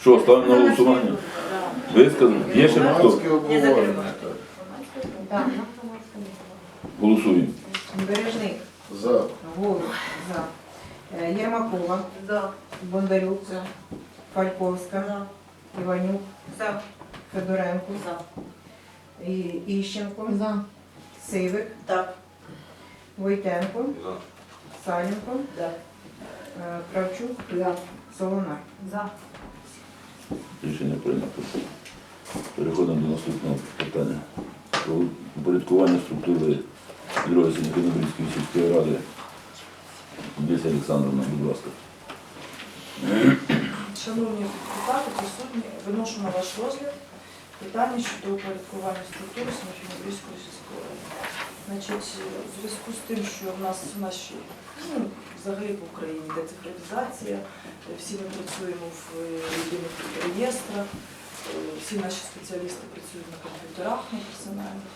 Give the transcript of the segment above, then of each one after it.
Що, ставимо на голосування? Висказано. Є ще хто? Обговорення. так. Так. Голосуємо. Бережник, За. Голуб, за. Е, Єрмакова, За. Бондарюк, Фальковська, За. Іванюк, За. Федоренко, За. І- Іщенко, Сивик, Так. Войтенко, Саленко, Да. е, Кравчук, Солонар. За. Рішення прийнято. Переходимо до наступного питання. Про упорядкування структури підрозділів Кінобрівської сільської ради. Десь Олександровна, будь ласка. Шановні депутати, присутні, виношу на ваш розгляд питання щодо упорядкування структури Сімофінобрійської сільської ради. Значить, у зв'язку з тим, що в нас в нашій, ну, взагалі в Україні йде цифровізація, всі ми працюємо в єдиних реєстрах, е, всі наші спеціалісти працюють на комп'ютерах, на персональних.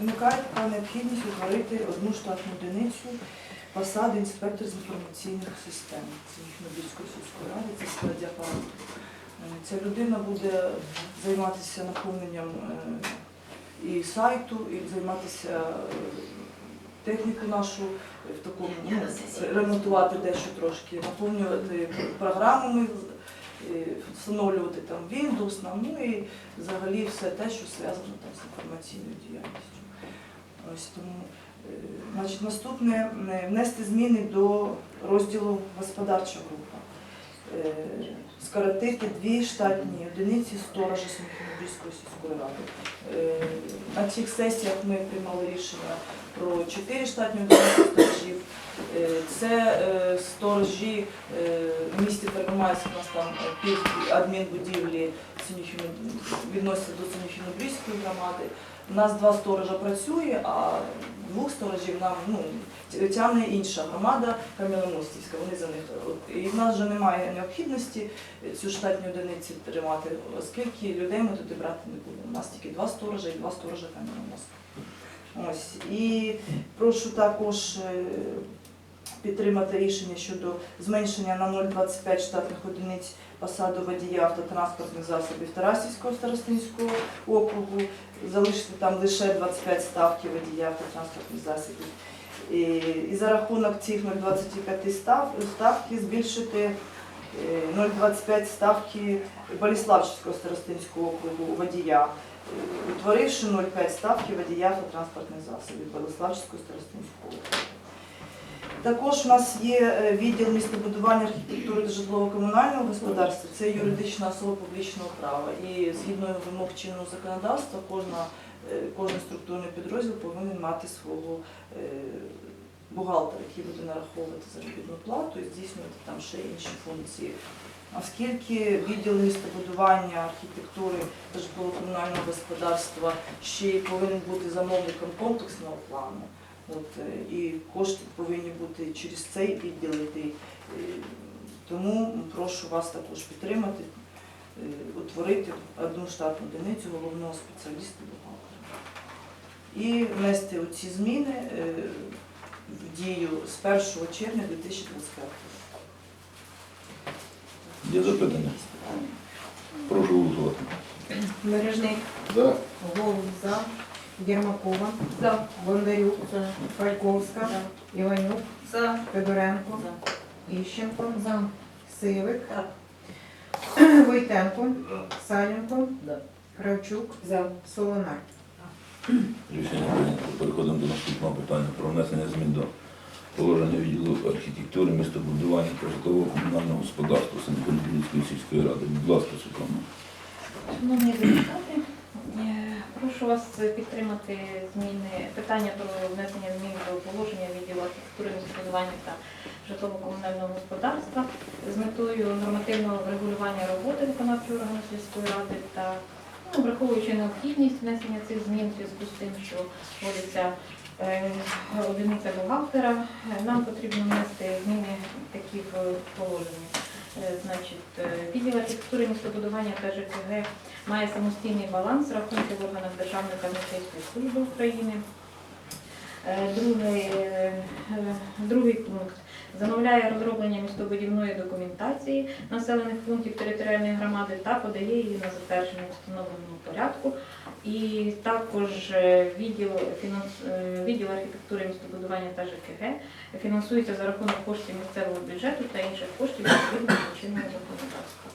Виникає така необхідність утворити одну штатну одиницю посади інспектор з інформаційних систем Це Сіміхнобільської сільської ради, це складі апарату. Е, Ця людина буде займатися наповненням е, і сайту, і займатися е, техніку нашу в такому ну, ремонтувати дещо трошки, наповнювати програмами, е, встановлювати там Windows, ну і взагалі все те, що зв'язано там з інформаційною діяльністю. Ось тому, е, значить, наступне е, внести зміни до розділу господарча група. Скоротити дві штатні одиниці сторожа Сміхонобільської сільської ради. На цих сесіях ми приймали рішення про чотири штатні одиниці сторожів. Е, Це е, сторожі е, в місті Первомайськ, у нас там пів адмінбудівлі відносяться до Синюхінобрійської громади. У нас два сторожа працює, а двох сторожів нам ну, тягне інша громада Кам'яномостівська. Вони за них. І в нас вже немає необхідності цю штатні одиниці тримати, оскільки людей ми туди брати не будемо. У нас тільки два сторожа і два сторожа Кам'яномостів. Ось. І прошу також е, підтримати рішення щодо зменшення на 0,25 штатних одиниць посаду водія автотранспортних засобів Тарасівського старостинського округу, залишити там лише 25 ставки водія автотранспортних засобів. І, за рахунок цих 0,25 став, ставки збільшити е, 0,25 ставки Боліславського старостинського округу водія, е, утворивши 0,5 ставки водія автотранспортних засобів Боліславського старостинського округу. Також у нас є е, відділ містобудування архітектури та житлово-комунального господарства. Це юридична особа публічного права. І згідно вимог чинного законодавства, кожна, е, кожен структурний підрозділ повинен мати свого е, бухгалтера, який буде нараховувати заробітну плату і здійснювати там ще інші функції. Оскільки відділ містобудування, архітектури та житлово-комунального господарства ще й повинен бути замовником комплексного плану. От, е, і кошти повинні бути через цей відділ йти. Е, Тому прошу вас також підтримати, е, утворити одну штатну одиницю головного спеціаліста бухгалтера. І внести ці зміни в дію з 1 червня 2025 року. Є запитання? Прошу голосувати. Бережник, За. Голуб, за. Єрмакова, За. Бондарюк, Фальковська, Іванюк, За. Федоренко, За. Іщенко, Сивик, Так. Войтенко, Саленко, Да. Кравчук, Солонар. Рішення прийнято. Переходимо до наступного питання про внесення змін до положення відділу архітектури, містобудування та житлового комунального господарства Сенконбільської сільської ради. Будь ласка, Світлана. Шановні депутати, е, прошу вас підтримати зміни питання про внесення змін до положення відділу архітектури, містобудування та житлово-комунального господарства з метою нормативного врегулювання роботи виконавчого органу сільської ради та ну, враховуючи необхідність внесення цих змін в зв'язку з тим, що вводиться одиниця бухгалтера, е, нам потрібно внести зміни такі в положення. Е, Значить, е, відділ архітектури, містобудування та ЖКГ має самостійний баланс рахунків в органах Державної казначейської служби України. Е, Другий, е, е, другий пункт замовляє розроблення містобудівної документації населених пунктів територіальної громади та подає її на затвердження встановленому порядку. І також е, відділ, фінанс- е, відділ архітектури, містобудування та ЖКГ фінансується за рахунок коштів місцевого бюджету та інших коштів відповідно до чинного законодавства.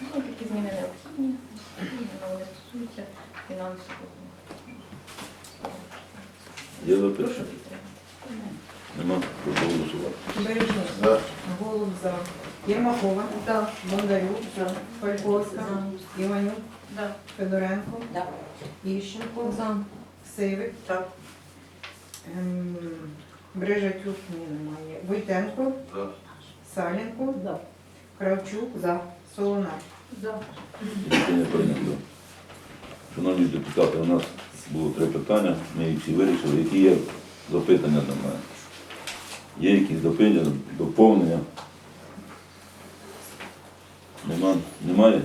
Ну, такі зміни необхідні, але вони стосуються фінансового. Прошу. Нема. Прошу голосувати. Бережник. За. Голуб за. Єрмакова. Да. Бондарюк. За. Пальковська. Іванюк. Да. Федоренко. Да. Іщенко. Сивик. Так. Ем, Брижатюк ні, немає. Войтенко. Салінко. Да. Кравчук. За. Солонар. Да. Рішення прийнято. Шановні депутати, у нас було три питання, ми їх всі вирішили. Які є запитання до мене? Є якісь запитання, доповнення? Нема? Немає?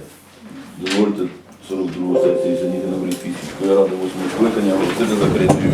Дозвольте 42 сесії Сенігінобрійської сільської ради 8 скликання оголосити закритою.